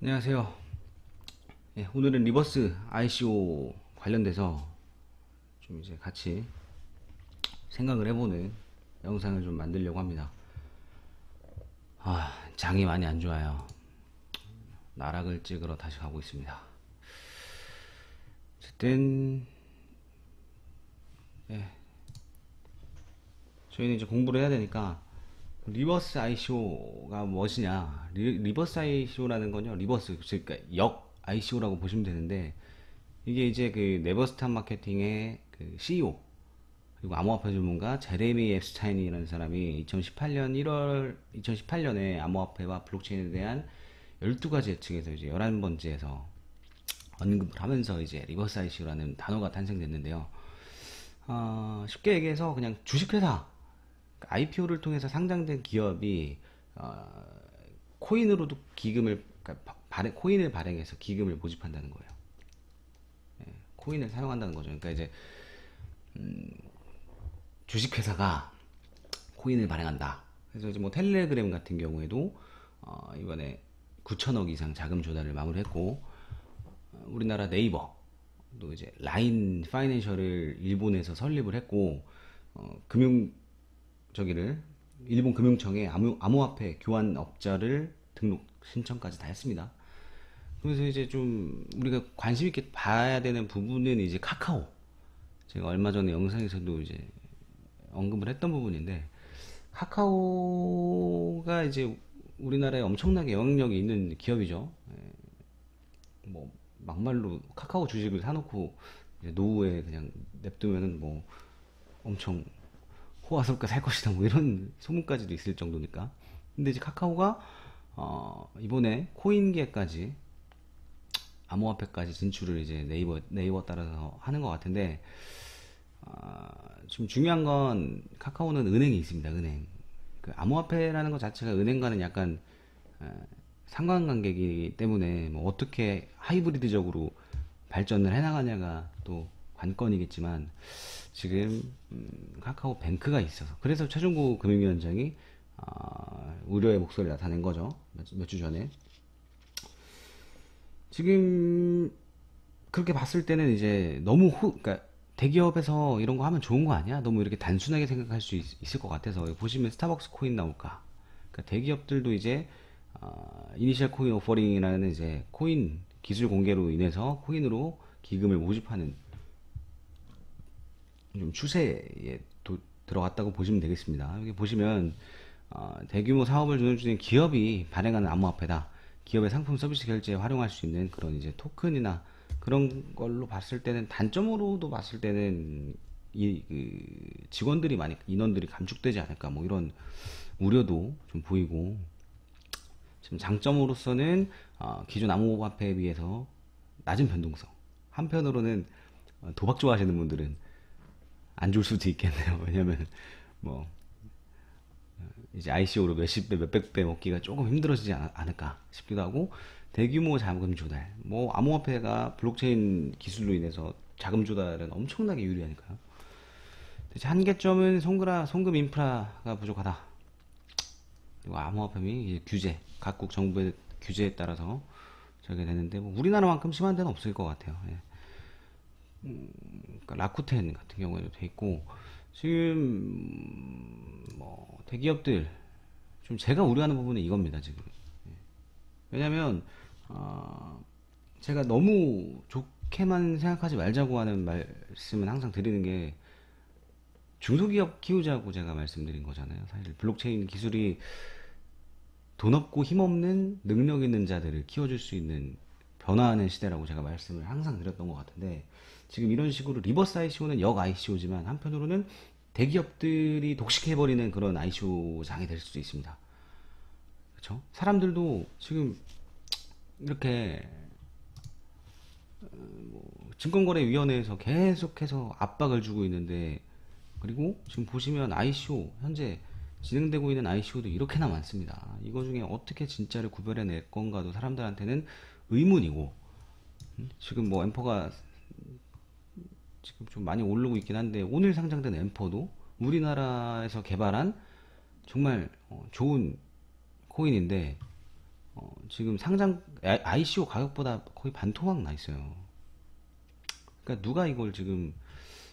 안녕하세요. 예, 오늘은 리버스 ICO 관련돼서 좀 이제 같이 생각을 해보는 영상을 좀 만들려고 합니다. 아, 장이 많이 안 좋아요. 나락을 찍으러 다시 가고 있습니다. 어쨌든, 예. 저희는 이제 공부를 해야 되니까, 리버스 ICO가 무엇이냐? 리, 버스 ICO라는 건요, 리버스, 그러니까 역 ICO라고 보시면 되는데, 이게 이제 그 네버스탄 마케팅의 그 CEO, 그리고 암호화폐 전문가 제레미 앱스타인이라는 사람이 2018년 1월, 2018년에 암호화폐와 블록체인에 대한 12가지 예측에서 이제 11번째에서 언급을 하면서 이제 리버스 ICO라는 단어가 탄생됐는데요. 어, 쉽게 얘기해서 그냥 주식회사, IPO를 통해서 상장된 기업이 어, 코인으로도 기금을 그러니까 발행, 코인을 발행해서 기금을 모집한다는 거예요. 예, 코인을 사용한다는 거죠. 그러니까 이제 음, 주식회사가 코인을 발행한다. 그래서 이제 뭐 텔레그램 같은 경우에도 어, 이번에 9천억 이상 자금 조달을 마무리했고 어, 우리나라 네이버 또 이제 라인 파이낸셜을 일본에서 설립을 했고 어, 금융 저기를 일본 금융청에 암호, 암호화폐 교환업자를 등록 신청까지 다 했습니다. 그래서 이제 좀 우리가 관심 있게 봐야 되는 부분은 이제 카카오. 제가 얼마 전에 영상에서도 이제 언급을 했던 부분인데 카카오가 이제 우리나라에 엄청나게 영향력이 있는 기업이죠. 예. 뭐 막말로 카카오 주식을 사놓고 노후에 그냥 냅두면은 뭐 엄청 호화스럽게 살 것이다. 뭐 이런 소문까지도 있을 정도니까. 근데 이제 카카오가 어 이번에 코인계까지 암호화폐까지 진출을 이제 네이버 네이버 따라서 하는 것 같은데 어, 지금 중요한 건 카카오는 은행이 있습니다 은행. 그 암호화폐라는 것 자체가 은행과는 약간 어, 상관관계이기 때문에 뭐 어떻게 하이브리드적으로 발전을 해나가냐가 또 관건이겠지만 지금 음, 카카오 뱅크가 있어서 그래서 최종구 금융위원장이 어, 우려의 목소리를 나타낸 거죠 몇 주 전에 지금 그렇게 봤을 때는 이제 너무 후, 그러니까 대기업에서 이런 거 하면 좋은 거 아니야? 너무 이렇게 단순하게 생각할 수 있, 을것 같아서 보시면 스타벅스 코인 나올까? 그러니까 대기업들도 이제 어, 이니셜 코인 오퍼링이라는 이제 코인 기술 공개로 인해서 코인으로 기금을 모집하는 좀 추세에 도, 들어갔다고 보시면 되겠습니다. 여기 보시면 어, 대규모 사업을 주는 기업이 발행하는 암호화폐다. 기업의 상품 서비스 결제에 활용할 수 있는 그런 이제 토큰이나 그런 걸로 봤을 때는 단점으로도 봤을 때는 이 그 직원들이 많이 인원들이 감축되지 않을까 뭐 이런 우려도 좀 보이고 지금 장점으로서는 어, 기존 암호화폐에 비해서 낮은 변동성 한편으로는 어, 도박 좋아하시는 분들은 안 좋을 수도 있겠네요. 왜냐면 뭐 이제 ICO로 몇십 배, 몇백 배 먹기가 조금 힘들어지지 않, 을까 싶기도 하고 대규모 자금 조달, 뭐 암호화폐가 블록체인 기술로 인해서 자금 조달은 엄청나게 유리하니까요. 한계점은 송그라, 송금 인프라가 부족하다. 그리고 암호화폐 및 규제, 각국 정부의 규제에 따라서 저게 되는데 뭐 우리나라만큼 심한 데는 없을 것 같아요. 예. 음, 그러니까 라쿠텐 같은 경우에도 돼 있고 지금 뭐 대기업들 좀 제가 우려하는 부분은 이겁니다 지금 예. 왜냐면 어, 제가 너무 좋게만 생각하지 말자고 하는 말씀은 항상 드리는 게 중소기업 키우자고 제가 말씀드린 거잖아요 사실 블록체인 기술이 돈 없고 힘없는 능력 있는 자들을 키워줄 수 있는 변화하는 시대라고 제가 말씀을 항상 드렸던 것 같은데 지금 이런 식으로 리버스 ICO는 역 ICO지만 한편으로는 대기업들이 독식해버리는 그런 ICO 장이 될 수도 있습니다. 그렇죠? 사람들도 지금 이렇게 어, 뭐 증권거래위원회에서 계속해서 압박을 주고 있는데 그리고 지금 보시면 ICO 현재 진행되고 있는 ICO도 이렇게나 많습니다. 이거 중에 어떻게 진짜를 구별해낼 건가도 사람들한테는 의문이고 음? 지금 뭐 엠퍼가 지금 좀 많이 오르고 있긴 한데 오늘 상장된 엠퍼도 우리나라에서 개발한 정말 어, 좋은 코인인데 어, 지금 상장 아- ICO 가격보다 거의 반토막 나 있어요. 그러니까 누가 이걸 지금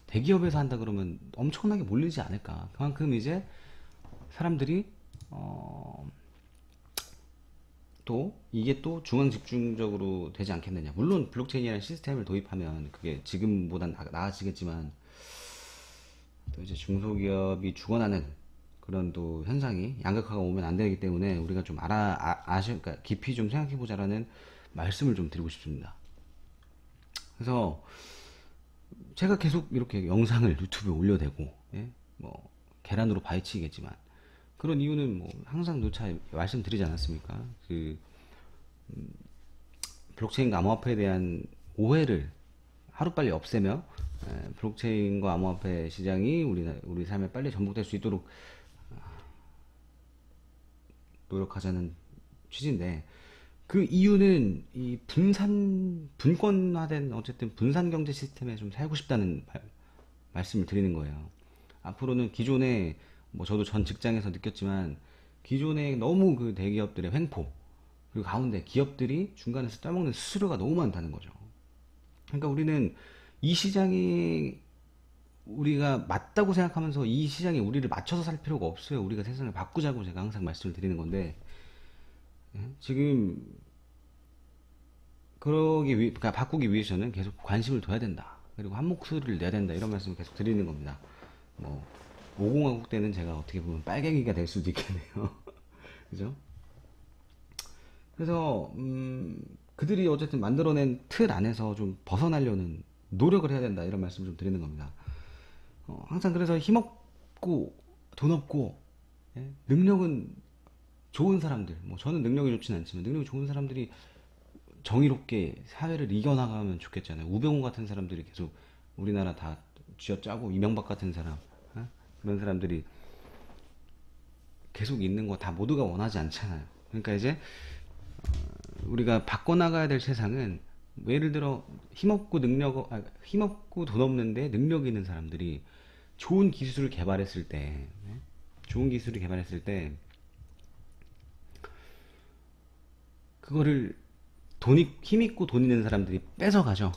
대기업에서 한다 그러면 엄청나게 몰리지 않을까. 그만큼 이제 사람들이 어, 또 이게 또 중앙 집중적으로 되지 않겠느냐. 물론 블록체인이라는 시스템을 도입하면 그게 지금보단 나- 나아지겠지만 또 이제 중소기업이 죽어나는 그런 또 현상이 양극화가 오면 안 되기 때문에 우리가 좀 알아 아, 아시 그러니까 깊이 좀 생각해 보자라는 말씀을 좀 드리고 싶습니다. 그래서 제가 계속 이렇게 영상을 유튜브에 올려대고 예? 뭐 계란으로 바위치겠지만 그런 이유는 뭐 항상 누차 말씀드리지 않았습니까? 그 음, 블록체인과 암호화폐에 대한 오해를 하루빨리 없애며 에, 블록체인과 암호화폐 시장이 우리 우리 삶에 빨리 전복될 수 있도록 노력하자는 취지인데 그 이유는 이 분산 분권화된 어쨌든 분산 경제 시스템에 좀 살고 싶다는 말, 말씀을 드리는 거예요. 앞으로는 기존에 뭐 저도 전 직장에서 느꼈지만 기존에 너무 그 대기업들의 횡포 그리고 가운데 기업들이 중간에서 떠먹는 수수료가 너무 많다는 거죠. 그러니까 우리는 이 시장이 우리가 맞다고 생각하면서 이 시장에 우리를 맞춰서 살 필요가 없어요. 우리가 세상을 바꾸자고 제가 항상 말씀을 드리는 건데 예? 지금 그러기 위, 그러니까 바꾸기 위해서는 계속 관심을 둬야 된다. 그리고 한 목소리를 내야 된다. 이런 말씀을 계속 드리는 겁니다. 뭐 50화국 때는 제가 어떻게 보면 빨갱이가 될 수도 있겠네요. 그죠? 그래서 음, 그들이 어쨌든 만들어낸 틀 안에서 좀 벗어나려는 노력을 해야 된다. 이런 말씀을 좀 드리는 겁니다. 어, 항상 그래서 힘없고 돈 없고 예? 능력은 좋은 사람들 뭐 저는 능력이 좋지는 않지만 능력이 좋은 사람들이 정의롭게 사회를 이겨나가면 좋겠잖아요 우병우 같은 사람들이 계속 우리나라 다 쥐어짜고 이명박 같은 사람 어? 그런 사람들이 계속 있는 거 다 모두가 원하지 않잖아요 그러니까 이제 어, 우리가 바꿔나가야 될 세상은 뭐 예를 들어 힘없고 능력 아, 힘없고 돈 없는데 능력 있는 사람들이 좋은 기술을 개발했을 때 네? 좋은 기술을 개발했을 때 그거를 돈이 힘있고 돈 있는 사람들이 뺏어 가죠.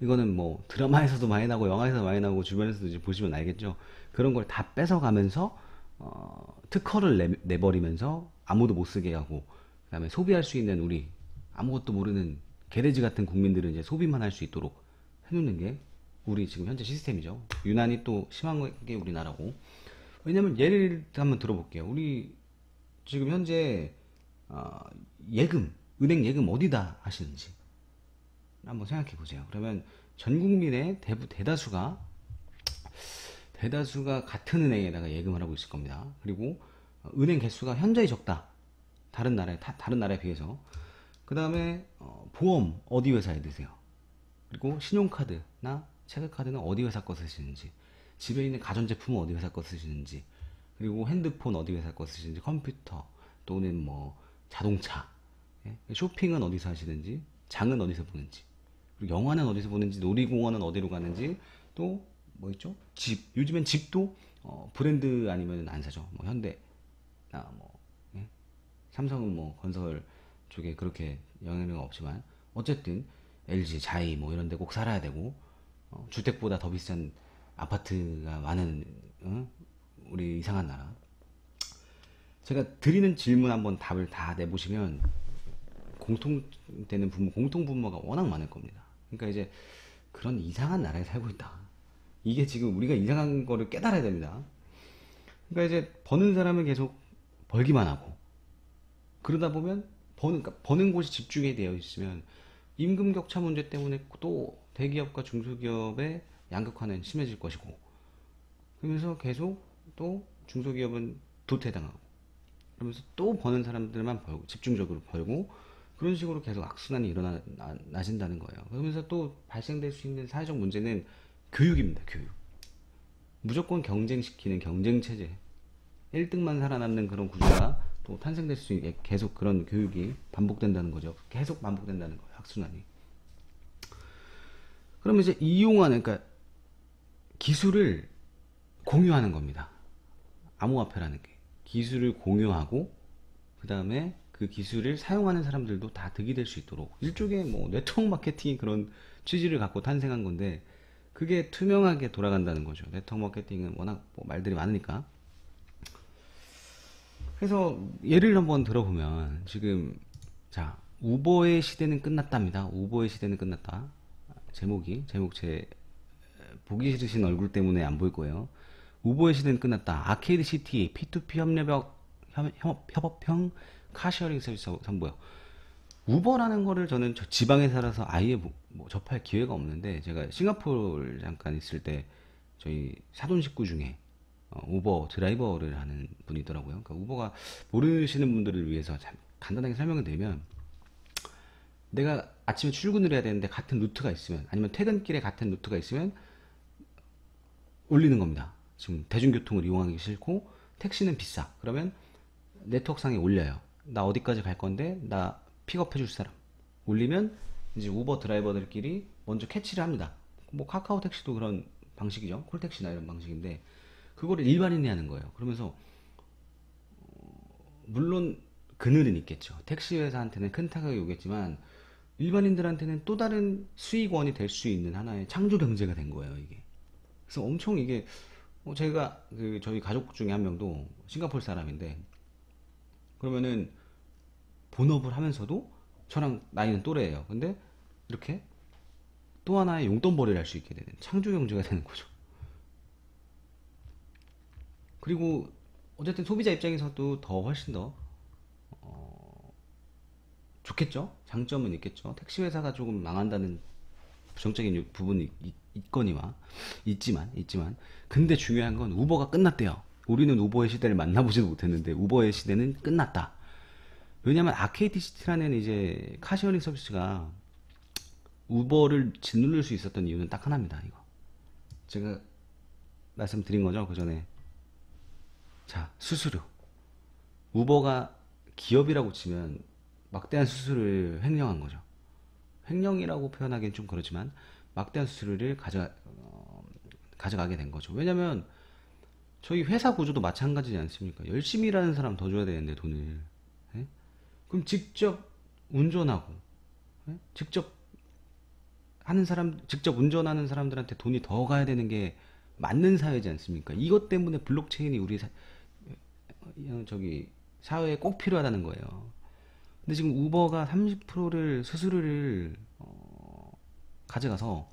이거는 뭐 드라마에서도 많이 나고 영화에서도 많이 나오고 주변에서도 이제 보시면 알겠죠. 그런 걸 다 뺏어가면서 어, 특허를 내, 내버리면서 아무도 못 쓰게 하고 그다음에 소비할 수 있는 우리 아무것도 모르는 개돼지 같은 국민들은 이제 소비만 할 수 있도록 해놓는 게 우리 지금 현재 시스템이죠. 유난히 또 심한 게 우리나라고. 왜냐면 예를 한번 들어볼게요. 우리 지금 현재 어, 예금, 은행 예금 어디다 하시는지 한번 생각해 보세요. 그러면 전 국민의 대부 대다수가 대다수가 같은 은행에다가 예금을 하고 있을 겁니다. 그리고 어, 은행 개수가 현저히 적다. 다른 나라에 다, 다른 나라에 비해서. 그 다음에 어, 보험 어디 회사에 드세요? 그리고 신용카드나 체크카드는 어디 회사 거 쓰시는지, 집에 있는 가전제품은 어디 회사 거 쓰시는지, 그리고 핸드폰 어디 회사 거 쓰시는지, 컴퓨터 또는 뭐 자동차, 예? 쇼핑은 어디서 하시는지, 장은 어디서 보는지, 그리고 영화는 어디서 보는지, 놀이공원은 어디로 가는지, 또 뭐 있죠? 집. 요즘엔 집도 어, 브랜드 아니면 안 사죠. 뭐 현대, 나 뭐, 예? 삼성은 뭐 건설 쪽에 그렇게 영향력 없지만 어쨌든 LG, 자이 뭐 이런 데 꼭 살아야 되고 어, 주택보다 더 비싼 아파트가 많은 어? 우리 이상한 나라. 제가 드리는 질문 한번 답을 다 내보시면 공통되는 분모, 공통 분모가 워낙 많을 겁니다. 그러니까 이제 그런 이상한 나라에 살고 있다. 이게 지금 우리가 이상한 거를 깨달아야 됩니다. 그러니까 이제 버는 사람은 계속 벌기만 하고 그러다 보면 버는, 그러니까 버는 곳이 집중이 되어 있으면 임금 격차 문제 때문에 또 대기업과 중소기업의 양극화는 심해질 것이고 그러면서 계속 또 중소기업은 도태당하고 그러면서 또 버는 사람들만 벌고 집중적으로 벌고 그런 식으로 계속 악순환이 일어나신다는 거예요. 그러면서 또 발생될 수 있는 사회적 문제는 교육입니다. 교육. 무조건 경쟁시키는 경쟁 체제. 1등만 살아남는 그런 구조가 또 탄생될 수 있게 계속 그런 교육이 반복된다는 거죠. 계속 반복된다는 거예요. 악순환이. 그러면 이제 이용하는 그러니까 기술을 공유하는 겁니다. 암호화폐라는 게 기술을 공유하고 그 다음에 그 기술을 사용하는 사람들도 다 득이 될 수 있도록 일종의 뭐 네트워크 마케팅 그런 취지를 갖고 탄생한 건데 그게 투명하게 돌아간다는 거죠. 네트워크 마케팅은 워낙 뭐 말들이 많으니까. 그래서 예를 한번 들어보면 지금 자 우버의 시대는 끝났답니다. 우버의 시대는 끝났다. 제목이 제목 제 보기 싫으신 얼굴 때문에 안 보일 거예요. 우버의 시대는 끝났다. 아케이드 시티 P2P 협력 협, 협업형 카시어링 서비스 선보여. 우버라는 거를 저는 저 지방에 살아서 아예 뭐, 뭐 접할 기회가 없는데 제가 싱가포르 잠깐 있을 때 저희 사돈 식구 중에 어, 우버 드라이버를 하는 분이 있더라고요. 그러니까 우버가 모르시는 분들을 위해서 참 간단하게 설명을 드리면 내가 아침에 출근을 해야 되는데 같은 루트가 있으면 아니면 퇴근길에 같은 루트가 있으면 올리는 겁니다. 지금 대중교통을 이용하기 싫고 택시는 비싸. 그러면 네트워크상에 올려요. 나 어디까지 갈 건데 나 픽업해 줄 사람. 올리면 이제 우버 드라이버들끼리 먼저 캐치를 합니다. 뭐 카카오 택시도 그런 방식이죠. 콜택시나 이런 방식인데 그거를 일반인이 하는 거예요. 그러면서 어, 물론 그늘은 있겠죠. 택시 회사한테는 큰 타격이 오겠지만 일반인들한테는 또 다른 수익원이 될 수 있는 하나의 창조 경제가 된 거예요, 이게. 그래서 엄청 이게 어, 제가 그 저희 가족 중에 한 명도 싱가포르 사람인데 그러면은 본업을 하면서도 저랑 나이는 또래예요. 근데 이렇게 또 하나의 용돈벌이를 할 수 있게 되는 창조 경제가 되는 거죠. 그리고 어쨌든 소비자 입장에서도 더 훨씬 더 어, 좋겠죠. 장점은 있겠죠. 택시 회사가 조금 망한다는 부정적인 부분이 있, 있거니와 있지만 있지만 근데 중요한 건 우버가 끝났대요. 우리는 우버의 시대를 만나보지도 못했는데 우버의 시대는 끝났다. 왜냐면 아케이드 시티라는 이제 카시어링 서비스가 우버를 짓누를 수 있었던 이유는 딱 하나입니다. 이거 제가 말씀드린 거죠 그 전에 자 수수료 우버가 기업이라고 치면 막대한 수수료를 횡령한 거죠. 횡령이라고 표현하기는 좀 그렇지만 막대한 수수료를 가져 어, 가져가게 된 거죠. 왜냐면 저희 회사 구조도 마찬가지지 않습니까? 열심히 일하는 사람 더 줘야 되는데 돈을 예? 그럼 직접 운전하고 예? 직접 하는 사람 직접 운전하는 사람들한테 돈이 더 가야 되는 게 맞는 사회지 않습니까? 이것 때문에 블록체인이 우리 사, 어, 저기 사회에 꼭 필요하다는 거예요. 근데 지금 우버가 30%를 수수료를 어, 가져가서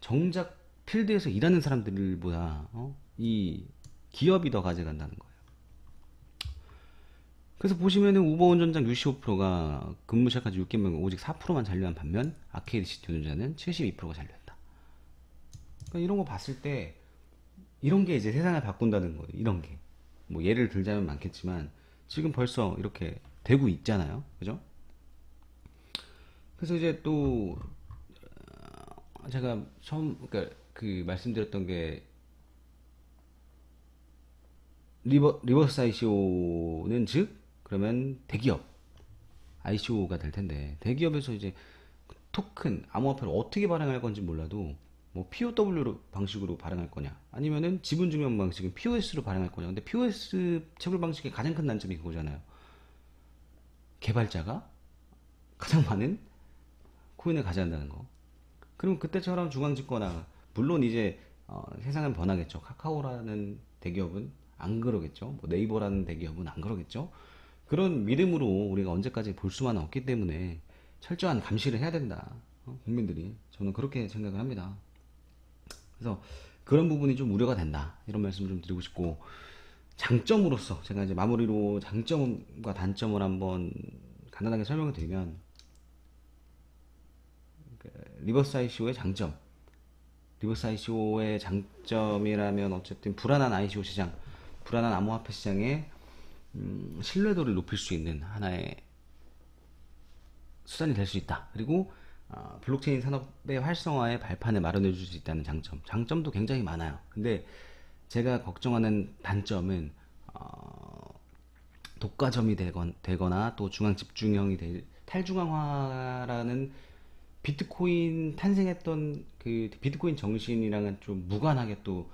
정작 필드에서 일하는 사람들보다 어? 이 기업이 더 가져간다는 거예요. 그래서 보시면은 우버 운전자 65%가 근무 시작까지 6개월 오직 4%만 잔류한 반면 아케이드 시티 운전자는 72%가 잔류한다. 그러니까 이런 거 봤을 때 이런 게 이제 세상을 바꾼다는 거예요. 이런 게. 뭐 예를 들자면 많겠지만 지금 벌써 이렇게 되고 있잖아요. 그죠? 그래서 이제 또 어, 제가 처음 그러니까 그 말씀드렸던 게 리버, 리버스 ICO는 즉 그러면 대기업 ICO가 될 텐데 대기업에서 이제 토큰 암호화폐를 어떻게 발행할 건지 몰라도 뭐 POW 방식으로 발행할 거냐 아니면은 지분 증명 방식은 POS로 발행할 거냐. 근데 POS 채굴 방식의 가장 큰 단점이 그거잖아요. 개발자가 가장 많은 코인을 가져간다는 거. 그럼 그때처럼 중앙집권화 물론 이제 어, 세상은 변하겠죠. 카카오라는 대기업은 안 그러겠죠. 뭐 네이버라는 대기업은 안 그러겠죠. 그런 믿음으로 우리가 언제까지 볼 수만은 없기 때문에 철저한 감시를 해야 된다. 어? 국민들이. 저는 그렇게 생각을 합니다. 그래서 그런 부분이 좀 우려가 된다. 이런 말씀을 좀 드리고 싶고, 장점으로서 제가 이제 마무리로 장점과 단점을 한번 간단하게 설명을 드리면, 그 ICO의 장점. 리버스 ICO의 장점이라면 어쨌든 불안한 ICO 시장, 불안한 암호화폐 시장의 음, 신뢰도를 높일 수 있는 하나의 수단이 될 수 있다. 그리고 어, 블록체인 산업의 활성화에 발판을 마련해 줄 수 있다는 장점. 장점도 굉장히 많아요. 근데 제가 걱정하는 단점은 어, 독과점이 되건, 되거나 또 중앙 집중형이 될 탈중앙화라는 비트코인 탄생했던 그 비트코인 정신이랑은 좀 무관하게 또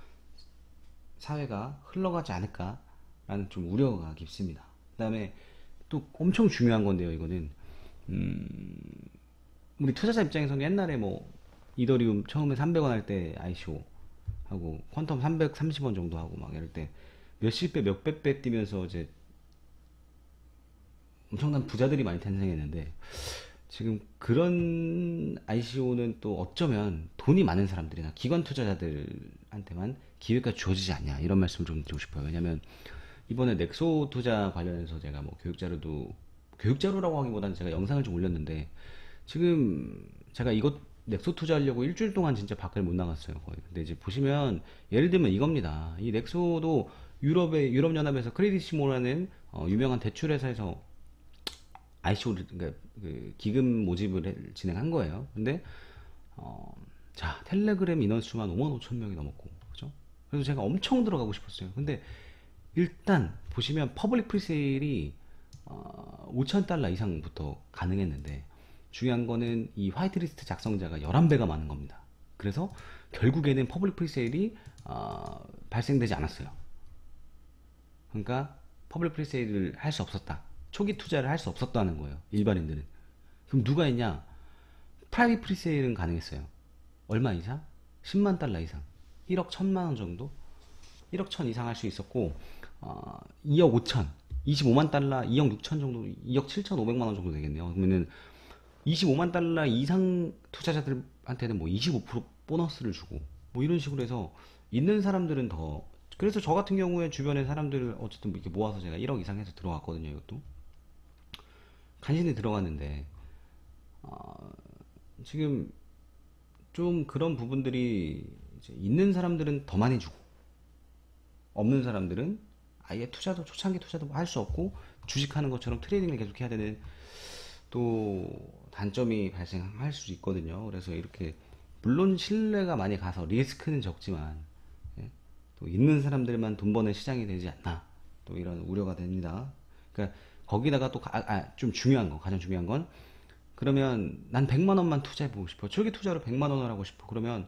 사회가 흘러가지 않을까라는 좀 우려가 깊습니다. 그 다음에 또 엄청 중요한 건데요, 이거는. 음, 우리 투자자 입장에서는 옛날에 뭐 이더리움 처음에 300원 할 때 ICO 하고 퀀텀 330원 정도 하고 막 이럴 때 몇십 배, 몇백 배 뛰면서 이제 엄청난 부자들이 많이 탄생했는데 지금 그런 ICO는 또 어쩌면 돈이 많은 사람들이나 기관 투자자들한테만 기회가 주어지지 않냐 이런 말씀을 좀 드리고 싶어요. 왜냐면 이번에 넥소 투자 관련해서 제가 뭐 교육자료도 교육자료라고 하기보다는 제가 영상을 좀 올렸는데 지금 제가 이것 넥소 투자하려고 일주일 동안 진짜 밖을 못 나갔어요 거의. 근데 이제 보시면 예를 들면 이겁니다. 이 넥소도 유럽의 유럽 연합에서 크레디시모라는 어, 유명한 대출 회사에서 ICO를 그러니까 그 기금 모집을 진행한 거예요. 근데 어, 자 텔레그램 인원 수만 5만 5천 명이 넘었고 그죠? 그래서 제가 엄청 들어가고 싶었어요. 근데 일단 보시면 퍼블릭 프리세일이 어, 5천 달러 이상부터 가능했는데 중요한 거는 이 화이트리스트 작성자가 11배가 많은 겁니다. 그래서 결국에는 퍼블릭 프리세일이 어, 발생되지 않았어요. 그러니까 퍼블릭 프리세일을 할 수 없었다. 초기 투자를 할 수 없었다는 거예요. 일반인들은. 그럼 누가 했냐? 프라이빗 프리세일은 가능했어요. 얼마 이상? 10만 달러 이상. 1억 1천만 원 정도? 1억 1천 이상 할 수 있었고 어, 2억 5천, 25만 달러, 2억 6천 정도, 2억 7천 5백만 원 정도 되겠네요. 그러면은 25만 달러 이상 투자자들한테는 뭐 25% 보너스를 주고 뭐 이런 식으로 해서 있는 사람들은 더 그래서 저 같은 경우에 주변에 사람들을 어쨌든 이렇게 모아서 제가 1억 이상 해서 들어갔거든요 이것도 간신히 들어갔는데 어, 지금 좀 그런 부분들이 있는 사람들은 더 많이 주고 없는 사람들은 아예 투자도 초창기 투자도 할 수 없고 주식하는 것처럼 트레이딩을 계속 해야 되는 또 단점이 발생할 수 있거든요. 그래서 이렇게 물론 신뢰가 많이 가서 리스크는 적지만 예? 또 있는 사람들만 돈 버는 시장이 되지 않나 또 이런 우려가 됩니다. 그러니까 거기다가 또 아, 좀 중요한 거 가장 중요한 건 그러면 난 100만 원만 투자해 보고 싶어. 초기 투자로 100만 원을 하고 싶어. 그러면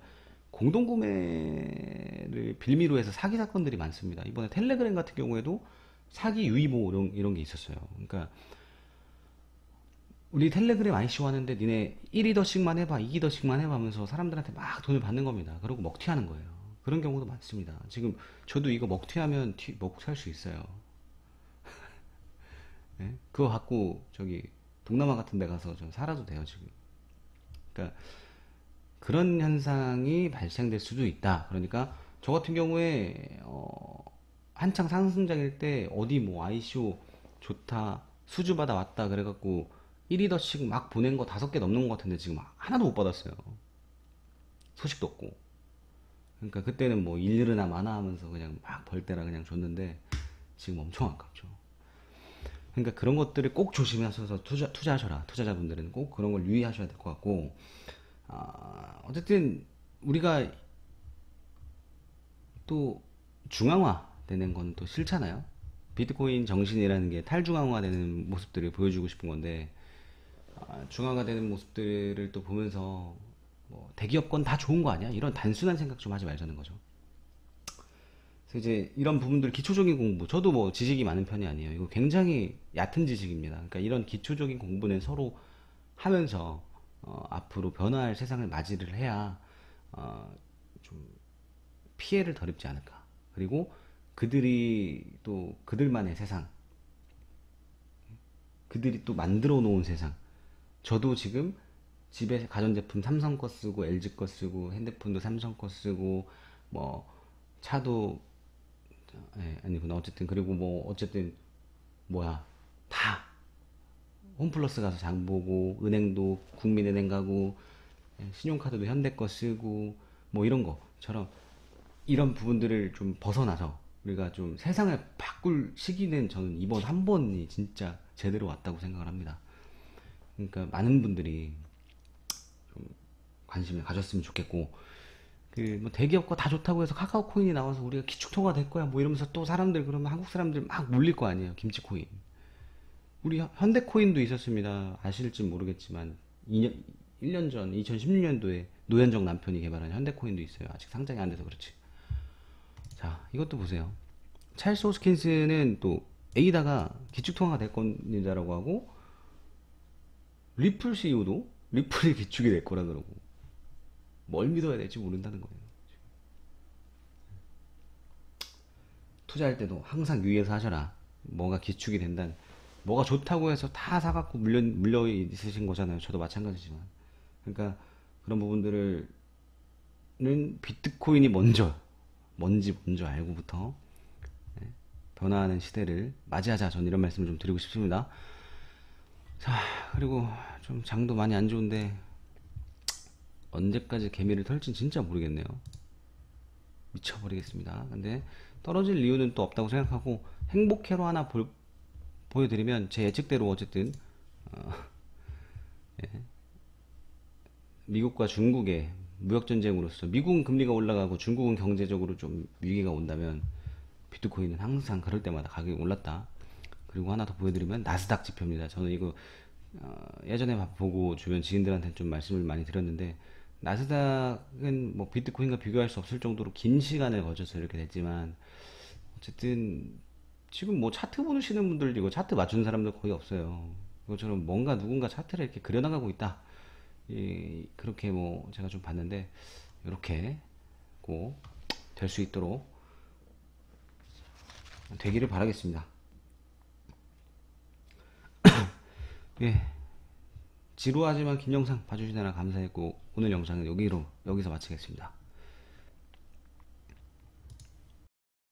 공동 구매를 빌미로 해서 사기 사건들이 많습니다. 이번에 텔레그램 같은 경우에도 사기 유의보 이런, 이런 게 있었어요. 그러니까 우리 텔레그램 ICO 하는데 니네 1이더씩만 해봐, 2이더씩만 해봐 하면서 사람들한테 막 돈을 받는 겁니다. 그리고 먹튀하는 거예요. 그런 경우도 많습니다. 지금 저도 이거 먹튀하면 튀, 먹튀할 수 있어요. 네? 그거 갖고 저기 동남아 같은 데 가서 좀 살아도 돼요, 지금. 그러니까 그런 현상이 발생될 수도 있다. 그러니까 저 같은 경우에 어, 한창 상승장일 때 어디 뭐 ICO 좋다 수주 받아 왔다 그래갖고 1위더씩 막 보낸 거 다섯 개 넘는 것 같은데 지금 하나도 못 받았어요. 소식도 없고. 그러니까 그때는 뭐 일르나 마나 하면서 그냥 막 벌떼라 그냥 줬는데 지금 엄청 아깝죠. 그러니까 그런 것들을 꼭 조심하셔서 투자, 투자하셔라. 투자자분들은 꼭 그런 걸 유의하셔야 될 것 같고, 아, 어쨌든 우리가 또 중앙화 되는 건 또 싫잖아요. 비트코인 정신이라는 게 탈중앙화 되는 모습들을 보여주고 싶은 건데, 아, 중앙화 되는 모습들을 또 보면서 뭐 대기업 건 다 좋은 거 아니야? 이런 단순한 생각 좀 하지 말자는 거죠. 이제 이런 부분들 기초적인 공부, 저도 뭐 지식이 많은 편이 아니에요. 이거 굉장히 얕은 지식입니다. 그러니까 이런 기초적인 공부는 서로 하면서 어, 앞으로 변화할 세상을 맞이를 해야 어, 좀 피해를 덜 입지 않을까. 그리고 그들이 또 그들만의 세상, 그들이 또 만들어 놓은 세상. 저도 지금 집에 가전제품 삼성 거 쓰고 LG 거 쓰고 핸드폰도 삼성 거 쓰고 뭐 차도 예, 아니구나. 어쨌든 그리고 뭐 어쨌든 뭐야. 다. 홈플러스 가서 장 보고 은행도 국민은행 가고 예, 신용카드도 현대 거 쓰고 뭐 이런 거처럼 이런 부분들을 좀 벗어나서 우리가 좀 세상을 바꿀 시기는 저는 이번 한 번이 진짜 제대로 왔다고 생각을 합니다. 그러니까 많은 분들이 좀 관심을 가졌으면 좋겠고 그 뭐 대기업 거 다 좋다고 해서 카카오 코인이 나와서 우리가 기축통화 될 거야. 뭐 이러면서 또 사람들 그러면 한국 사람들 막 물릴 거 아니에요 김치 코인. 우리 현대 코인도 있었습니다. 아실지 모르겠지만 2년 1년 전 2016년도에 노현정 남편이 개발한 현대 코인도 있어요. 아직 상장이 안 돼서 그렇지. 자 이것도 보세요. 찰스 호스킨스는 또 A다가 기축통화가 될 겁니다라고 하고 리플 CEO도 리플이 기축이 될 거라 그러고 뭘 믿어야 될지 모른다는 거예요. 투자할 때도 항상 유의해서 하셔라. 뭐가 기축이 된다는 뭐가 좋다고 해서 다 사갖고 물려 물려 있으신 거잖아요. 저도 마찬가지지만 그러니까 그런 부분들을 는 비트코인이 먼저 뭔지 먼저 알고부터 네, 변화하는 시대를 맞이하자. 전 이런 말씀을 좀 드리고 싶습니다. 자 그리고 좀 장도 많이 안 좋은데 언제까지 개미를 털진 진짜 모르겠네요. 미쳐버리겠습니다. 근데 떨어질 이유는 또 없다고 생각하고 행복회로 하나 볼, 보여드리면 제 예측대로 어쨌든 어, 예. 미국과 중국의 무역 전쟁으로서 미국은 금리가 올라가고 중국은 경제적으로 좀 위기가 온다면 비트코인은 항상 그럴 때마다 가격이 올랐다. 그리고 하나 더 보여드리면 나스닥 지표입니다. 저는 이거 어, 예전에 보고 주변 지인들한테 좀 말씀을 많이 드렸는데 나스닥은 뭐 비트코인과 비교할 수 없을 정도로 긴 시간을 거쳐서 이렇게 됐지만 어쨌든 지금 뭐 차트 보시는 분들 이거 차트 맞추는 사람들 거의 없어요. 이것처럼 뭔가 누군가 차트를 이렇게 그려나가고 있다. 이, 그렇게 뭐 제가 좀 봤는데 이렇게 꼭 될 수 있도록 되기를 바라겠습니다. 예. 지루하지만 긴 영상 봐주시느라 감사했고 오늘 영상은 여기로 여기서 마치겠습니다.